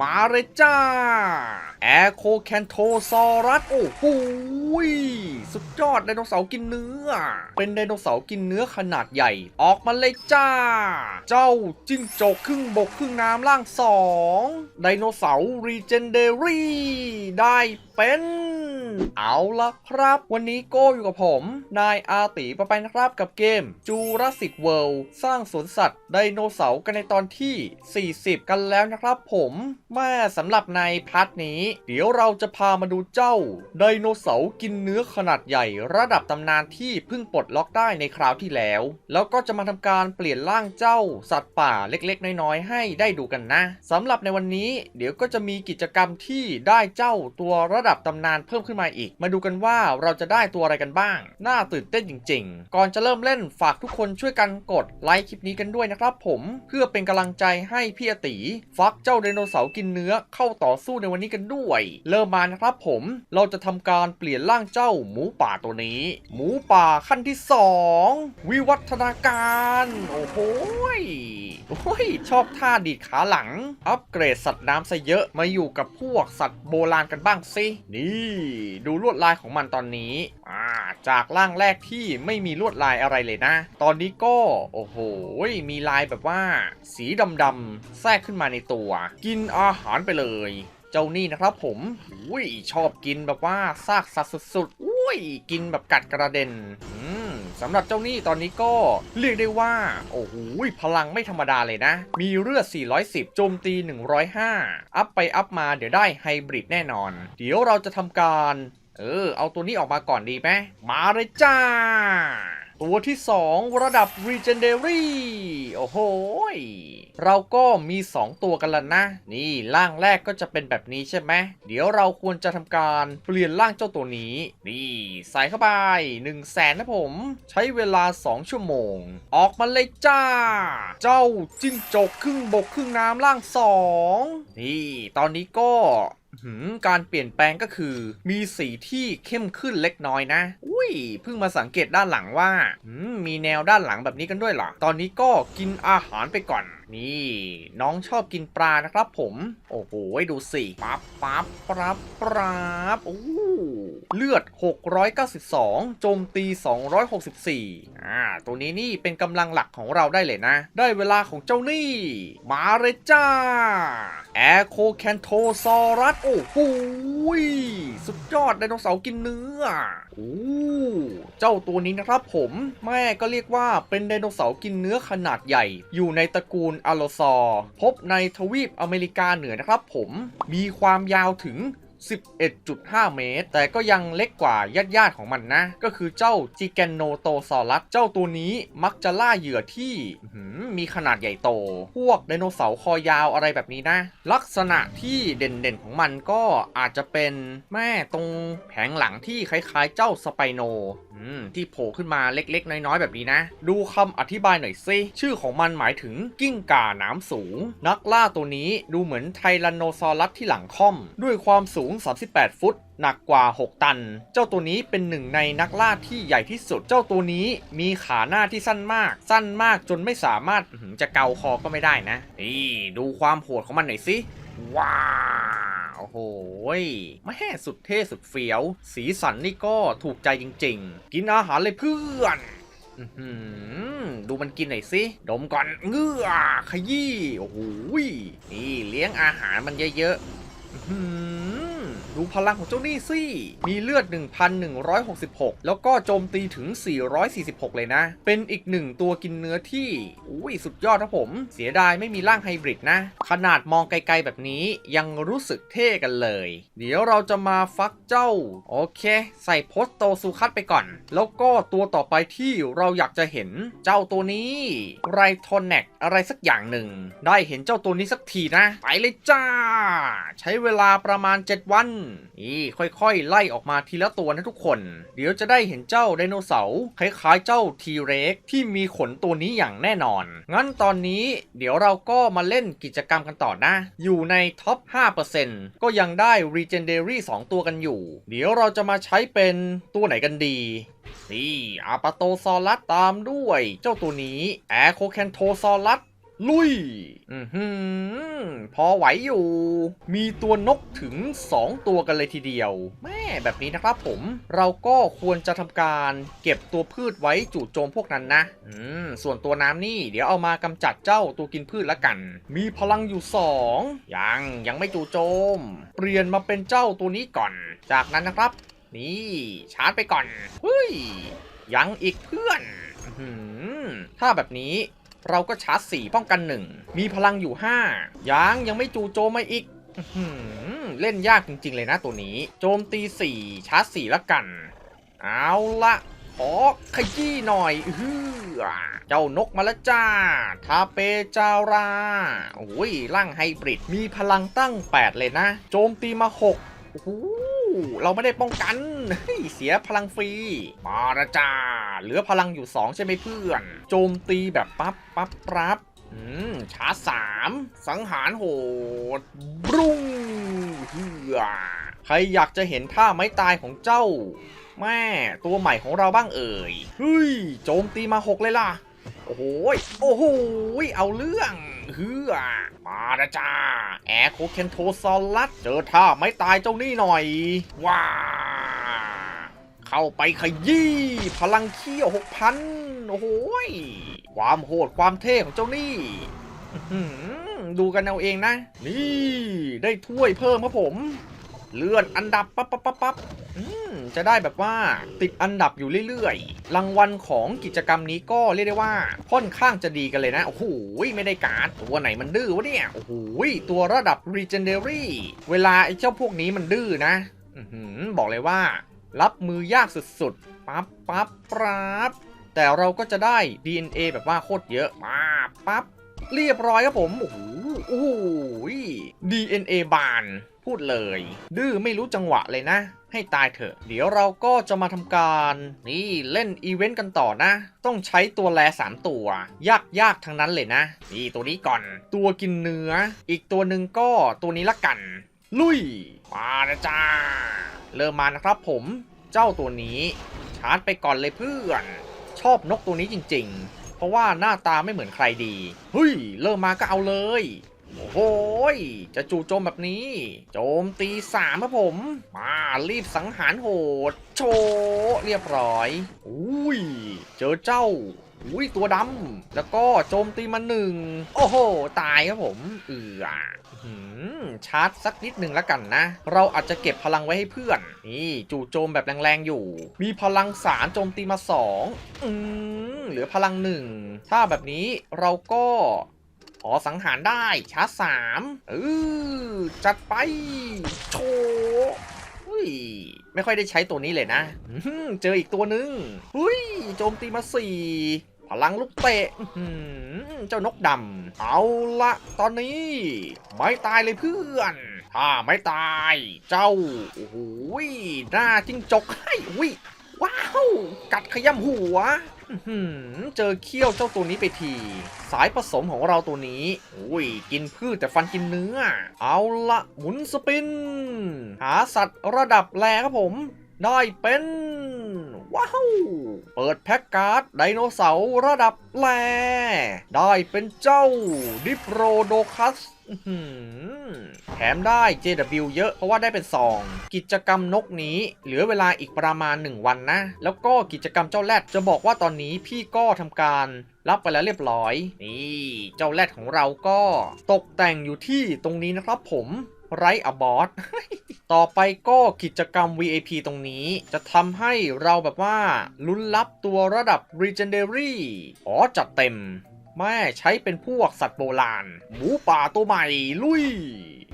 มาเลยจ้า แอโคแคนโทซอรัส โอ้โหสุดยอดไดโนเสาร์กินเนื้อ เป็นไดโนเสาร์กินเนื้อขนาดใหญ่ ออกมาเลยจ้า เจ้าจิ้งจกครึ่งบกครึ่งน้ำล่างสองไดโนเสาร์รีเจนเดอรี่ ได้เป็น เอาละครับ วันนี้โก้อยู่กับผม นายอาติปะไปนะครับกับเกมจูราสสิกเวิลด์สร้างสวนสัตว์ไดโนเสาร์กันในตอนที่ 40 กันแล้วนะครับผมแม่สำหรับในพาร์ทนี้ เดี๋ยวเราจะพามาดูเจ้าไดโนเสาร์กินเนื้อขนาดใหญ่ ระดับตำนานที่เพิ่งปลดล็อกได้ในคราวที่แล้ว แล้วก็จะมาทำการเปลี่ยนร่างเจ้าสัตว์ป่าเล็กๆ น้อยๆ ให้ได้ดูกันนะสำหรับในวันนี้ เดี๋ยวก็จะมีกิจกรรมที่ได้เจ้าตัวระดับตำนานเพิ่มขึ้นมาอีก มาดูกันว่าเราจะได้ตัวอะไรกันบ้าง น่าตื่นเต้นจริง ๆ ก่อนจะเริ่มเล่นฝากทุกคนช่วยกันกดไลค์คลิปนี้กันด้วยนะครับผมเพื่อเป็นกำลังใจให้พี่อติฟักเจ้าไดโนเสาร์กินเนื้อเข้าต่อสู้ในวันนี้กันด้วย เริ่มมานะครับผมเราจะทำการเปลี่ยนร่างเจ้าหมูป่าตัวนี้ หมูป่าขั้นที่สองวิวัฒนาการ โอ้โหโอ้ยชอบท่าดีดขาหลัง อัปเกรดสัตว์น้ำซะเยอะมาอยู่กับพวกสัตว์โบราณกันบ้างสินี่ดูลวดลายของมันตอนนี้อ่าจากร่างแรกที่ไม่มีลวดลายอะไรเลยนะ ตอนนี้ก็โอ้โหมีลายแบบว่าสีดำๆแทรกขึ้นมาในตัว กินอาหารไปเลย เจ้านี่นะครับผมอุ้ยชอบกินแบบว่าซากสัตว์สุดๆอุ้ยกินแบบกัดกระเด็น สำหรับเจ้านี่ตอนนี้ก็เรียกได้ว่า โอ้โหพลังไม่ธรรมดาเลยนะ มีเลือด 410 โจมตี 105 อัพไปอัพมาเดี๋ยวได้ไฮบริดแน่นอน เดี๋ยวเราจะทำการ เออ เอาตัวนี้ออกมาก่อนดีไหมมาเลยจ้า ตัวที่ 2 ระดับ Legendary โอ้โห เราก็มี 2 ตัวกันแล้วนะ นี่ร่างแรกก็จะเป็นแบบนี้ใช่ไหม เดี๋ยวเราควรจะทำการเปลี่ยนร่างเจ้าตัวนี้ นี่ ใส่เข้าไป1 0 0 0 0แสนนะผม ใช้เวลา 2 ชั่วโมง ออกมาเลยจ้า เจ้าจิ้งจกครึ่งบกครึ่งน้ำล่างสองนี่ ตอนนี้ก็ การเปลี่ยนแปลงก็คือ มีสีที่เข้มขึ้นเล็กน้อยนะ อุ้ย เพิ่งมาสังเกตด้านหลังว่า มีแนวด้านหลังแบบนี้กันด้วยเหรอ ตอนนี้ก็กินอาหารไปก่อน นี่ น้องชอบกินปลานะครับผม โอ้โห ดูสิปั๊บปั๊บปรับปรับโอ้ เลือด 692 โจมตี 264 อ่า ตัวนี้นี่เป็นกำลังหลักของเราได้เลยนะ ได้เวลาของเจ้านี่ มาเลยจ้า แอร์โคแคนโทซอรัส โอ้โหสุดยอดไดโนเสาร์กินเนื้อโอ้เจ้าตัวนี้นะครับผม แม่ก็เรียกว่าเป็นไดโนเสาร์กินเนื้อขนาดใหญ่ อยู่ในตระกูลอโลซอ พบในทวีปอเมริกาเหนือนะครับผม มีความยาวถึง 11.5 เมตร แต่ก็ยังเล็กกว่าญาติๆของมันนะ ก็คือเจ้าจิแกนโนโตซอรัส เจ้าตัวนี้มักจะล่าเหยื่อที่มีขนาดใหญ่โต พวกไดโนเสาร์คอยาวอะไรแบบนี้นะ ลักษณะที่เด่นๆของมันก็อาจจะเป็นแม่ตรงแผงหลังที่คล้ายๆเจ้าสไปโนที่โผล่ขึ้นมาเล็กๆ น้อยๆ แบบนี้นะ ดูคำอธิบายหน่อยสิชื่อของมันหมายถึงกิ้งก่านามสูง นักล่าตัวนี้ดูเหมือนไทแรนโนซอรัสที่หลังค่อม ด้วยความสูง 38 ฟุตหนักกว่า 6 ตัน เจ้าตัวนี้เป็นหนึ่งในนักล่าที่ใหญ่ที่สุด เจ้าตัวนี้มีขาหน้าที่สั้นมาก สั้นมากจนไม่สามารถจะเกาคอก็ไม่ได้นะนี่ดูความโหดของมันหน่อยสิ ว้าวโอ้โหยแม่สุดเท่สุดเฟี้ยว สีสันนี่ก็ถูกใจจริง ๆ กินอาหารเลยเพื่อนดูมันกินหน่อยสิ ดมก่อนเงื้อขยี้ โอ้โหนี่เลี้ยงอาหารมันเยอะๆอื้อหือ ดูพลังของเจ้านี่สิ มีเลือด 1,166 แล้วก็โจมตีถึง 446 เลยนะ เป็นอีกหนึ่งตัวกินเนื้อที่อุ้ยสุดยอดนะผม เสียดายไม่มีร่างไฮบริดนะ ขนาดมองไกลๆแบบนี้ยังรู้สึกเท่กันเลย เดี๋ยวเราจะมาฟักเจ้า โอเค ใส่โพสโตซูคัตไปก่อน แล้วก็ตัวต่อไปที่เราอยากจะเห็นเจ้าตัวนี้ไรทอนแนกอะไรสักอย่างหนึ่ง ได้เห็นเจ้าตัวนี้สักทีนะ ไปเลยจ้า ใช้เวลาประมาณ 7 วันนี่ค่อยๆ ไล่ออกมาทีละตัวนะทุกคน เดี๋ยวจะได้เห็นเจ้าไดโนเสาร์คล้ายๆเจ้าทีเร็กที่มีขนตัวนี้อย่างแน่นอน งั้นตอนนี้เดี๋ยวเราก็มาเล่นกิจกรรมกันต่อนะ อยู่ในท็อป 5%ก็ยังได้ Legendary 2 ตัวกันอยู่ เดี๋ยวเราจะมาใช้เป็นตัวไหนกันดีนี่อาปาโตซอรัสตามด้วย เจ้าตัวนี้แอโคแคนโทซอรัส ลุย อือหือพอไหวอยู่ มีตัวนกถึง 2 ตัวกันเลยทีเดียว แม่แบบนี้นะครับผม เราก็ควรจะทำการเก็บตัวพืชไว้จู่โจมพวกนั้นนะ อืม ส่วนตัวน้ำนี่ เดี๋ยวเอามากำจัดเจ้าตัวกินพืชละกัน มีพลังอยู่ 2 ยัง ยังไม่จู่โจม เปลี่ยนมาเป็นเจ้าตัวนี้ก่อน จากนั้นนะครับ นี่ ชาร์จไปก่อนเฮ้ยยังอีกเพื่อนอื้อหือถ้าแบบนี้ เราก็ชาร์จสี่ป้องกันหนึ่งมีพลังอยู่ 5 ยังยังไม่จู่โจมมาอีกเล่นยากจริง ๆ เลยนะตัวนี้ โจมตี 4 ชาร์จ 4 ละกัน เอาละขอขยี้หน่อยอื้ออเจ้านกมาแล้วจ้า ทาเปจาราโอ้ยร่างไฮบริด มีพลังตั้ง 8 เลยนะ โจมตีมา 6โอ้ เราไม่ได้ป้องกัน เสียพลังฟรี มาละจ้า เหลือพลังอยู่ 2 ใช่ไหมเพื่อน โจมตีแบบปั๊บปั๊บปั๊บอืมชาสามสังหารโหดบรุงเฮือใครอยากจะเห็นท่าไม้ตายของเจ้า แม่ตัวใหม่ของเราบ้างเอ่ยเฮ้ยโจมตีมา6เลยล่ะ โอ้โหยโอ้โหเอาเรื่อง เฮือมาละจ้า แอร์โคเคนโทซอลัดเจอท่าไม่ตายเจ้านี่หน่อย ว้า เข้าไปขยี้ พลังเขี้ยวหกพันโอ้โหความโหดความเท่ของเจ้านี่ดูกันเอาเองนะ นี่ ได้ถ้วยเพิ่มครับผม เลื่อนอันดับปั๊บปั๊บปั๊บปั๊บอื จะได้แบบว่าติดอันดับอยู่เรื่อยๆ รางวัลของกิจกรรมนี้ก็เรียกได้ว่าค่อนข้างจะดีกันเลยนะ โอ้โห ไม่ได้การ์ดตัวไหนมันดื้อวะเนี่ย โอ้โห ตัวระดับ Legendary เวลาไอ้เจ้าพวกนี้มันดื้อนะอบอกเลยว่า รับมือยากสุดๆ ปั๊บปั๊บปั๊บแต่เราก็จะได้ DNA แบบว่าโคตรเยอะมาปั๊บเรียบร้อยครับผม โอ้โหโอ้โห DNA บาน พูดเลย ดื้อไม่รู้จังหวะเลยนะ ให้ตายเถอะ เดี๋ยวเราก็จะมาทำการ นี่เล่นอีเวนต์กันต่อนะ ต้องใช้ตัวแลสามตัว ยากยากทั้งนั้นเลยนะ นี่ตัวนี้ก่อน ตัวกินเนื้อ อีกตัวหนึ่งก็ตัวนี้ละกัน ลุย มานะจ้า เริ่มมานะครับผม เจ้าตัวนี้ ชาร์จไปก่อนเลยเพื่อน ชอบนกตัวนี้จริง ๆ เพราะว่าหน้าตาไม่เหมือนใครดี เฮ้ย เริ่มมาก็เอาเลย โอ้โหยจะจู่โจมแบบนี้ โจมตีสามครับผม มารีบสังหารโหด โชว์เรียบร้อยอุ้ย เจอเจ้าอุ้ยตัวดำแล้วก็โจมตีมาหนึ่งโอ้โห ตายครับผม เอือหืมชาร์จสักนิดหนึ่งแล้วกันนะ เราอาจจะเก็บพลังไว้ให้เพื่อน นี่จู่โจมแบบแรงๆอยู่ มีพลังสามโจมตีมาสองอืมเหลือพลังหนึ่งถ้าแบบนี้เราก็ ขอสังหารได้ชาร์จสามเออจัดไป โชว์อุ้ยไม่ค่อยได้ใช้ตัวนี้เลยนะ เจออีกตัวหนึ่งหุ้ยโจมตีมาสี่พลังลูกเตะเจ้านกดำ เอาละตอนนี้ ไม่ตายเลยเพื่อน ถ้าไม่ตาย เจ้า โอ้โหยหน้าจิ้งจกให้อุ้ยว้าว กัดขย้ำหัว เจอเขี้ยวเจ้าตัวนี้ไปที สายผสมของเราตัวนี้อุ้ยกินพืชแต่ฟันกินเนื้อ เอาละหมุนสปิน หาสัตว์ระดับแรครับผม ได้เป็น ว้าว เปิดแพ็กการ์ดไดโนเสาร์ระดับแรได้เป็นเจ้าดิโปรโดคัสแถมได้ JW เยอะเพราะว่าได้เป็นซอง กิจกรรมนกนี้เหลือเวลาอีกประมาณ 1 วันนะ แล้วก็กิจกรรมเจ้าแรดจะบอกว่าตอนนี้พี่ก็ทำการรับไปแล้วเรียบร้อย นี่ เจ้าแรดของเราก็ตกแต่งอยู่ที่ตรงนี้นะครับผม ไรอบอสต่อไปก็กิจกรรม VIP ตรงนี้ จะทำให้เราแบบว่าลุ้นรับตัวระดับ Legendary อ๋อ จัดเต็ม แม่ใช้เป็นพวกสัตว์โบราณ หมูป่าตัวใหม่ ลุย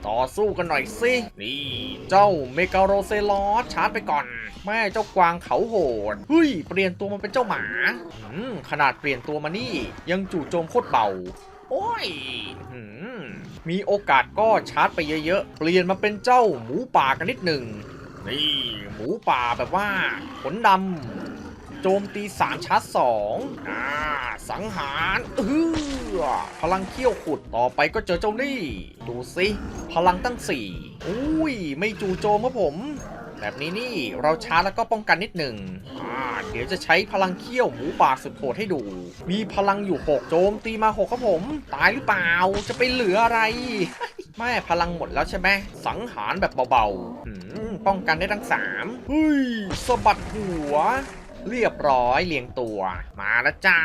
ต่อสู้กันหน่อยสิ นี่ เจ้าเมกาโรเซลอสชาร์จไปก่อน แม่เจ้ากวางเขาโหดเฮ้ย เปลี่ยนตัวมาเป็นเจ้าหมา อืม ขนาดเปลี่ยนตัวมานี่ ยังจู่โจมโคตรเบา โอ้ยมมีโอกาสก็ชาร์จไปเยอะๆ เปลี่ยนมาเป็นเจ้าหมูป่ากันนิดหนึ่ง นี่ หมูป่าแบบว่า ขนดำ โจมตีสามชาร์จสองอ่า สังหารเออพลังเขี้ยวขุดต่อไปก็เจอเจ้านี่ ดูสิ พลังตั้งสี่อุ้ย ไม่จู่โจมครับผม แบบนี้นี่เราช้าแล้วก็ป้องกันนิดหนึ่งอ่าเดี๋ยวจะใช้พลังเขี้ยวหมูป่าสุดโหดให้ดู มีพลังอยู่6โจมตีมา6ครับผม ตายหรือเปล่าจะไปเหลืออะไร แม่พลังหมดแล้วใช่ไหมสังหารแบบเบาๆป้องกันได้ทั้ง3เฮ้ยสะบัดหัว เรียบร้อยเรียงตัว มาแล้วจ้า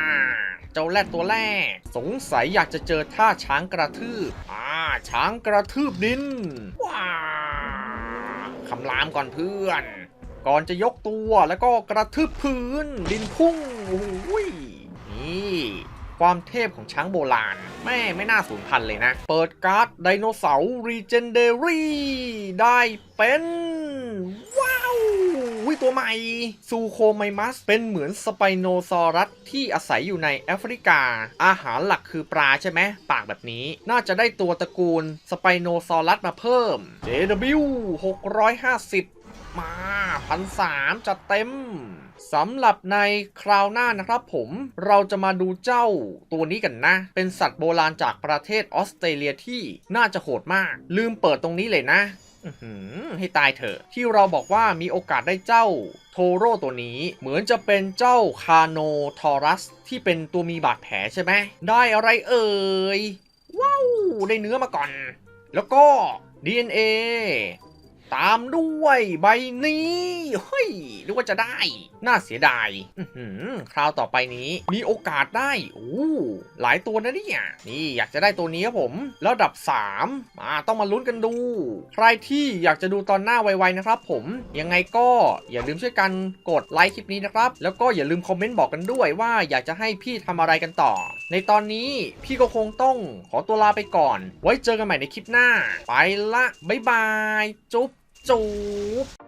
เจ้าแรดตัวแรก สงสัยอยากจะเจอท่าช้างกระทืบ อ่า ช้างกระทืบดิน คำรามก่อนเพื่อน ก่อนจะยกตัวแล้วก็กระทืบพื้น ดินพุ่งโอ้ยนี่ความเทพของช้างโบราณ แม่ไม่น่าสูญพันธุ์เลยนะ เปิดการ์ดไดโนเสาร์รีเจนเดรี่ได้เป็น วิตัวใหม่ซูโคไมมัส เป็นเหมือนสไปโนซอรัสที่อาศัยอยู่ในแอฟริกา อาหารหลักคือปลาใช่ไหมปากแบบนี้ น่าจะได้ตัวตระกูลสไปโนซอรัสมาเพิ่ม JW 650 มาพันสามจัดเต็มสำหรับในคราวหน้านะครับผมเราจะมาดูเจ้าตัวนี้กันนะ เป็นสัตว์โบราณจากประเทศออสเตรเลียที่น่าจะโหดมาก ลืมเปิดตรงนี้เลยนะ ให้ตายเถอะ ที่เราบอกว่ามีโอกาสได้เจ้าโทโร่ตัวนี้ เหมือนจะเป็นเจ้าคาโนทอรัส ที่เป็นตัวมีบาดแผลใช่ไหม ได้อะไรเอ่ย ว้าว ได้เนื้อมาก่อน แล้วก็ DNA ตามด้วยใบนี้เฮ้ยหรือว่าจะได้ น่าเสียดายคราวต่อไปนี้มีโอกาสได้โอ้หลายตัวนะเนี่ยนี่อยากจะได้ตัวนี้ครับผมแล้วดับ 3 มาต้องมาลุ้นกันดู ใครที่อยากจะดูตอนหน้าไวๆนะครับผมยังไงก็อย่าลืมช่วยกันกดไลค์คลิปนี้นะครับ แล้วก็อย่าลืมคอมเมนต์บอกกันด้วยว่าอยากจะให้พี่ทำอะไรกันต่อ ในตอนนี้พี่ก็คงต้องขอตัวลาไปก่อน ไว้เจอกันใหม่ในคลิปหน้า ไปละบ๊ายบาย จุ๊บ จุ๊บ